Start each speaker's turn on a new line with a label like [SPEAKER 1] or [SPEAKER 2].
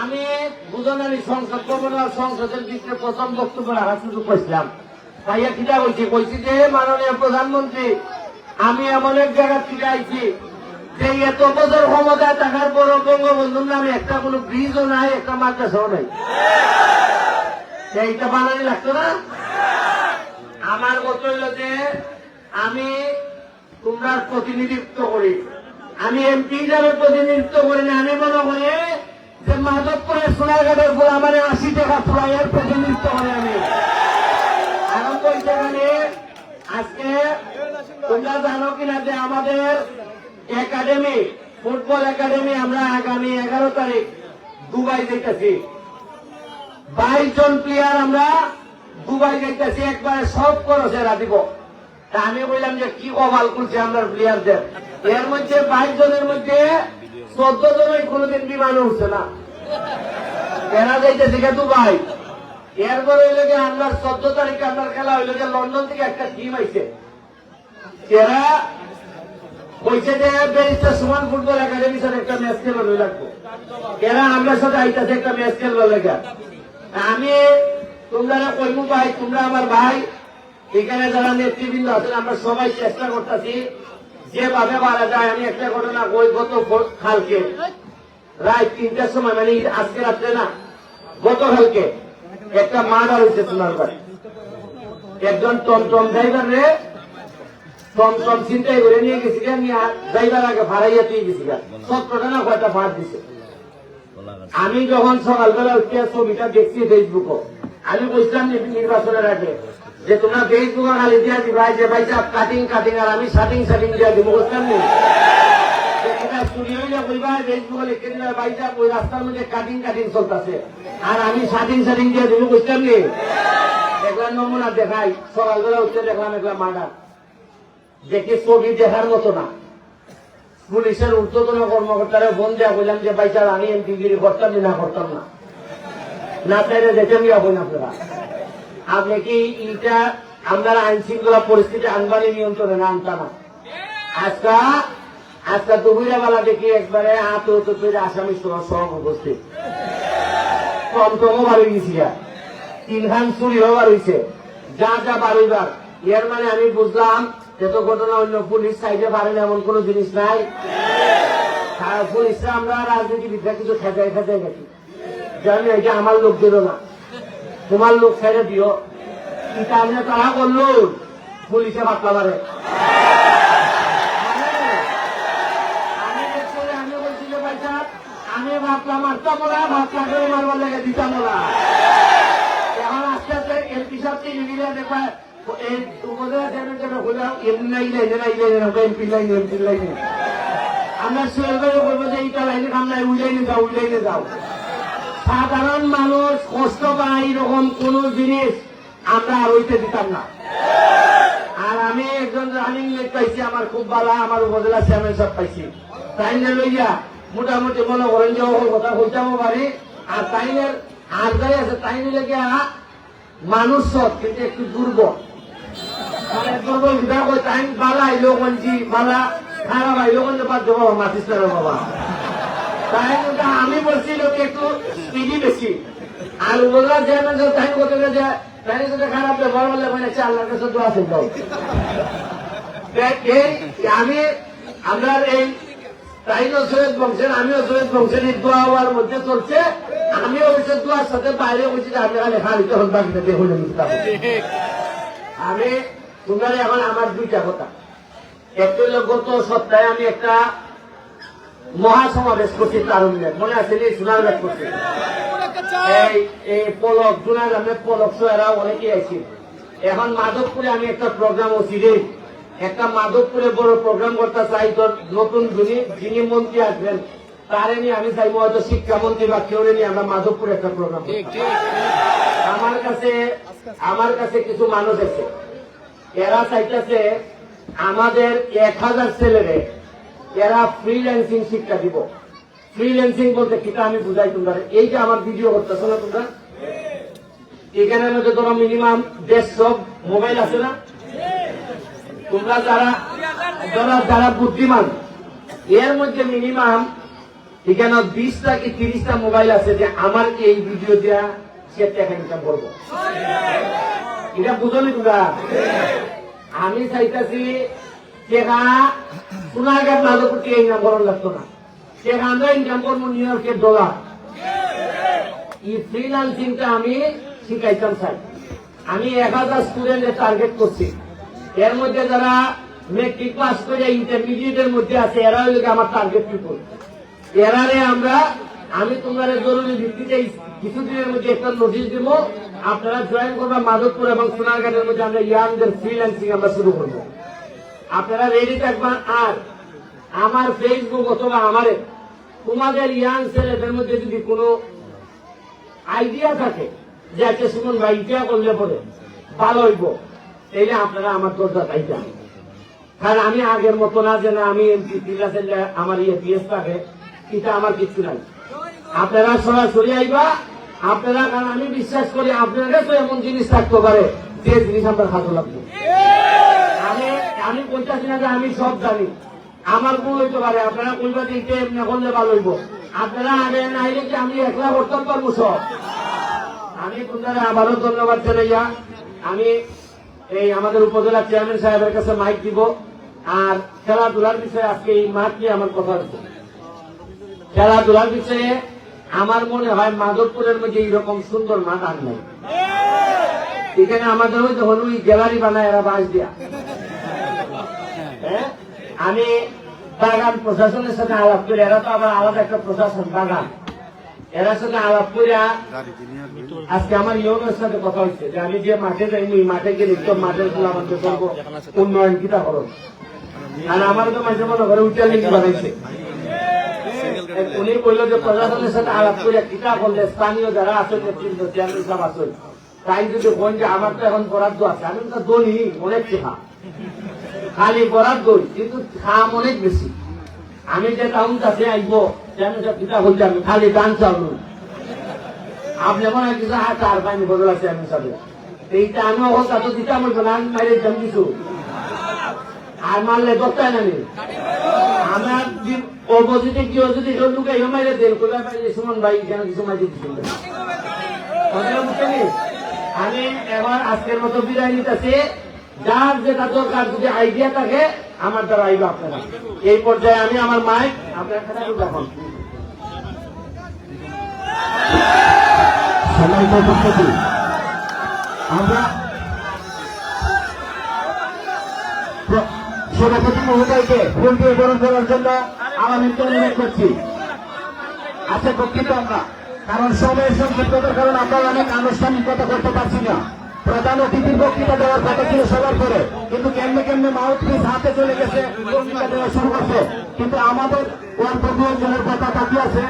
[SPEAKER 1] আমি বুঝনারি সংসদ ভবনের সংসদের ভিতরে প্রথম বক্তব্য রাখার সুযোগ পাইছিলাম কইছি কইছি যে মাননীয় প্রধানমন্ত্রী আমি এমন এক জায়গা আইছি যে এত বছর ক্ষমতায় থাকার পর বঙ্গবন্ধুর একটা কোনো ব্রিজও নাই একটা মাদ্রাসাও নাই এইটা বানানি লাগতো না আমার কথা হইল যে আমি তোমরা প্রতিনিধিত্ব করি। আমি এমপি হিসাবে প্রতিনিধিত্ব করি না। আমি মনে করি যে মাধবপুরের সোনারঘাটের উপর আমার আশি টাকা ফ্লাইয়ের প্রতিনিধিত্ব করি আমি। এখন বলতে গেলে আজকে তোমরা জানো কিনা যে আমাদের একাডেমি, ফুটবল একাডেমি আমরা আগামী এগারো তারিখ দুবাই যেতেছি বাইশ জন প্লেয়ার আমরা দুবাই যাইতেছি একবারে সব খরচে রাখিব তা আমি বললাম যে, কি কবাল করছে আমরা প্লেয়ারদের এর মধ্যে বাইশ জনের মধ্যে চোদ্দ জনের কোনোদিন বিমান উঠছে না। এরা যাইতেছে কে দুবাই। এরপরে হইলে যে আপনার চোদ্দ তারিখে আপনার খেলা হইলে যে লন্ডন থেকে একটা টিম আইছে। এরা কইছে যে, ব্যারিস্টার সুমান ফুটবল একাডেমির সাথে একটা ম্যাচ খেলবা, লই লাগবো। এরা আমার সাথে আইতাছে একটা ম্যাচ খেলবা লেগা। আমি তোমরা কইমু ভাই, তোমরা আমার ভাই। এখানে যারা নেতৃবৃন্দ আছেন, আমরা সবাই চেষ্টা করতেছি যেভাবে মারা যায়। আমি একটা ঘটনা কই, গত কালকে, রাত তিনটার সময় মানে আজকে রাত্রে না গতকালকে একটা মার্ডার হয়েছে তোমার বাড়ি একজন টমটম ড্রাইভার রে টমটম চিন্তাই করে নিয়ে গেছি ড্রাইভার আগে ভাড়াইয়া দিয়ে গেছি গা। সতেরোটা না কয়টা ফাঁস দিছে। আমি যখন সকালবেলা উঠে ছবিটা দেখছি ফেসবুকে আমি বুঝলাম নির্বাচনের আগে, যে তোমরা ফেসবুকে খালি দিয়া দিবা যে ভাই সাহেব কাটিং কাটিং আর আমি শাটিং শাটিং দিয়া দিব, বুঝলাম নি? আর আমি শাটিং শাটিং দিয়া দিব, বুঝলাম নি? দেখলাম নমুনা দেখাই, সকালবেলা উঠে দেখলাম একলা মার্ডার দেখি ছবি দেখার মতো না। পুলিশের ঊর্ধ্বতন কর্মকর্তারা দেওয়া বললাম যে, ভাই আমি এমপি গিরি করতাম না করতাম না। না চাইলে দেখেন যাবেন আপনারা। আপনি কি এইটা আপনারা আইন শৃঙ্খলা পরিস্থিতি আনবানি নিয়ন্ত্রণে না আনতা না? আজকা আজকা দুপুরা বেলা দেখি একবারে হতে আসামি সহ সব উপস্থিত? কমটমও বাড়ি গেছি তিনখান চুরি হবার হয়েছে যা যা বাড়িবার এর মানে আমি বুঝলাম যে তো ঘটনা অন্য পুলিশ সাইডে পারে না, এমন কোন জিনিস নাই। আর পুলিশরা আমরা রাজনীতিবিদরা কিছু খেতে খেতে গেছি জানি এটা আমার লোকদেরও না। তোমার লোক ছেড়ে দিও। এটা আমি তারা করল। পুলিশে বাতলা মারে। আমি ভাবলা মারতাম ওরা ভাবলা করে মারবার লেগে দিতাম ওরা। এখন আস্তে আস্তে এমপি সাহেব তিনি দিলে দেখবা, এই উপজেলা চেয়ারম্যান যেটা এমনি নাই লাইনে লাইনে না এমপি লাইনে এমপি লাইনে। আমরা শেয়ার করে বলব যে এইটা লাইনে কাম নাই উই যাও উই লাইনে যাও। সাধারণ মানুষ কষ্ট পায় এরকম কোন জিনিস আমরা ওইতে দিতাম না। আর আমি একজন রানিং মেট পাইছি, আমার খুব ভালো আমার উপজেলা চেয়ারম্যান সব পাইছি। তাই না লইয়া মোটামুটি মনে করেন যে কথা বলতেও পারি। আর তাইনের আর যাই আছে তাই নিলে গিয়া মানুষ সব কিন্তু একটু দুর্বল। মানে দুর্বল বিধান কই তাই বালা আইলো কঞ্চি বালা খারাপ আইলো বাদ দেবো মাতিস বাবা। তাই আমি বলছি, লোক একটু আর উপজেলা চেয়ারম্যান সব তাই করতে গেছে তাই সাথে খারাপ ব্যবহার করলে মানে আল্লাহর কাছে দোয়া এই আমি আমরা এই তাইনও সৈয়দ বংশের, আমিও সৈয়দ বংশের এই দোয়া হওয়ার মধ্যে চলছে। আমিও অবশ্য দোয়ার সাথে বাইরে বলছি যে আমি এখানে খালি তখন বাকিটা দেখুন আমি, তোমরা এখন আমার দুইটা কথা। একটা হলো, গত সপ্তাহে আমি একটা মহাসমাবেশ করছি, তারুণ্যের। মনে আছে সোনারঘাট করছি। এই এই পলক জুনাগ্রামে পলক সোয়ারা অনেকে আইছি। এখন মাধবপুরে আমি একটা প্রোগ্রাম হচ্ছি একটা মাধবপুরে বড় প্রোগ্রাম করতে চাই তো নতুন যিনি যিনি মন্ত্রী আসবেন তারে নিয়ে আমি চাইব হয়তো শিক্ষামন্ত্রী বা কেউ নিয়ে আমরা মাধবপুরে একটা প্রোগ্রাম আমার কাছে আমার কাছে কিছু মানুষ আছে। এরা চাইতেছে আমাদের এক হাজার ছেলেরে এরা ফ্রিল্যান্সিং শিক্ষা দিব। ফ্রিল্যান্সিং বলতে কিটা আমি বুঝাই তোমরা। এই যে আমার ভিডিও করতেছো না তোমরা? এখানের মধ্যে তোমার মিনিমাম দেড়শো মোবাইল আছে না? তোমরা যারা যারা যারা বুদ্ধিমান, এর মধ্যে মিনিমাম এখানে বিশটা কি তিরিশটা মোবাইল আছে যে আমার এই ভিডিও দেওয়া সে টাকা ইনকাম করব। এটা বুঝলি তোমরা? আমি চাইতেছি, টেকা সোনারঘাট মাধবপুরকে ইনকাম করার লাগতো না। টেকা আমরা ইনকাম করব নিউ ইয়র্কের ডলার এই ফ্রিলান্সিংটা আমি শিখাইতাম চাই আমি এক হাজার স্টুডেন্টের টার্গেট করছি। এর মধ্যে যারা মেট্রিক পাস করে ইন্টারমিডিয়েটের মধ্যে আছে, এরা হইলে আমার টার্গেট পিপল এরারে আমরা, আমি তোমার জরুরি ভিত্তিতে কিছুদিনের মধ্যে একটা নোটিশ দিব। আপনারা জয়েন করবেন মাধবপুর এবং সোনারঘাটের মধ্যে আমরা ইয়াংদের ফ্রিল্যান্সিং আমরা শুরু করব। আপনারা রেডি থাকবেন আর আমার ফেসবুক অথবা আমারে, তোমাদের ইয়াং ছেলেদের মধ্যে যদি কোনো আইডিয়া থাকে যে একটা সুমন ভাই ইটা করলে পরে ভালো হইব, তাইলে আপনারা আমার দরজা চাইতেন কারণ আমি আগের মতো না যে না আমি এমপি ক্লাসের আমার ইয়ে পিএস থাকে, এটা আমার কিছু নাই। আপনারা সরাসরি আইবা, আপনারা, কারণ আমি বিশ্বাস করি আপনাদের তো এমন জিনিস থাকতে পারে যে জিনিস আমরা খাতো লাগবে। আমি আমি বলতেছি না যে আমি সব জানি। আমার ভুল হইতে পারে, আপনারা কইবা এটা এমনি করলে ভালো হইব। আপনারা আগে নাইলে কি আমি একলা করতাম পারব সব আমি আপনারা আবারও ধন্যবাদ জানাইয়া আমি এই আমাদের উপজেলা চেয়ারম্যান সাহেবের কাছে মাইক দিব। আর খেলাধুলার বিষয়ে আজকে এই মাঠ নিয়ে আমার কথা হচ্ছে খেলাধুলার বিষয়ে আমার মনে হয় মাধবপুরের মধ্যে এইরকম সুন্দর মাঠ আর নাই। এখানে আমাদের ওই হলো ওই গ্যালারি বানায় এরা বাঁশ দিয়া। হ্যাঁ? আমি বাগান প্রশাসনের সাথে আলাপ করি, এরা তো আবার আলাদা একটা প্রশাসন, বাগান। এরা সাথে আলাপ করে আজকে আমার ইয়নের সাথে কথা হচ্ছে যে আমি যে মাঠে যাইনি এই মাঠে গেলে তো মাঠেরগুলো আমাকে করব উন্নয়ন কিতা করো। আর আমার তো মাঝে মনে করে উচ্চার লিখে বানাইছে। উনি বলল যে প্রশাসনের সাথে আলাপ করে কিতা করলে স্থানীয় যারা আছেন নেতৃত্ব চেয়ারম্যান সাহেব আছেন তাই যদি কোন যে আমার তো এখন বরাদ্দ আছে, আমি তো দলি অনেক শেখা খালি বরাদ্দ কিন্তু খাম অনেক বেশি। আমি যে টাউন কাছে আইব সাহেব কিতা আমি খালি গান চালু আপনি মনে কিছু আর পাইনি বদল আছে আমি সাথে। এইটা আমি অবস্থা তো দিতাম বলব মাইরে দিতাম কিছু। আর মারলে দরকার না আমার অপোজিটে কি যদি কেউ ঢুকে এও মাইরে দেন। কোথায় পাইলে সুমন ভাই, কেন কিছু মাইরে দিচ্ছেন আমি এবার আজকের মতো বিদায় নিতেছি। যার যেটা দরকার, যদি আইডিয়া থাকে, আমার দ্বারা আইব আপনারা এই পর্যায়ে আমি আমার মাইক আপনার খাতা
[SPEAKER 2] আমরা সভাপতি মহোদয়কে ফুল দিয়ে গ্রহণ করার জন্য আমন্ত্রিত অনুরোধ করছি। আচ্ছা দুঃখিত আমরা। কারণ সময়ের সংক্ষিপ্ততার কারণ আমরা অনেক আনুষ্ঠানিকতা করতে পারছি না। প্রধান অতিথির বক্তৃতা দেওয়ার কথা ছিল সবার পরে। কিন্তু কেমনে কেমনে মাউথ পিস হাতে চলে গেছে, বক্তৃতা দেওয়া শুরু করছে। কিন্তু আমাদের ওয়ান জনের কথা বাকি আছে।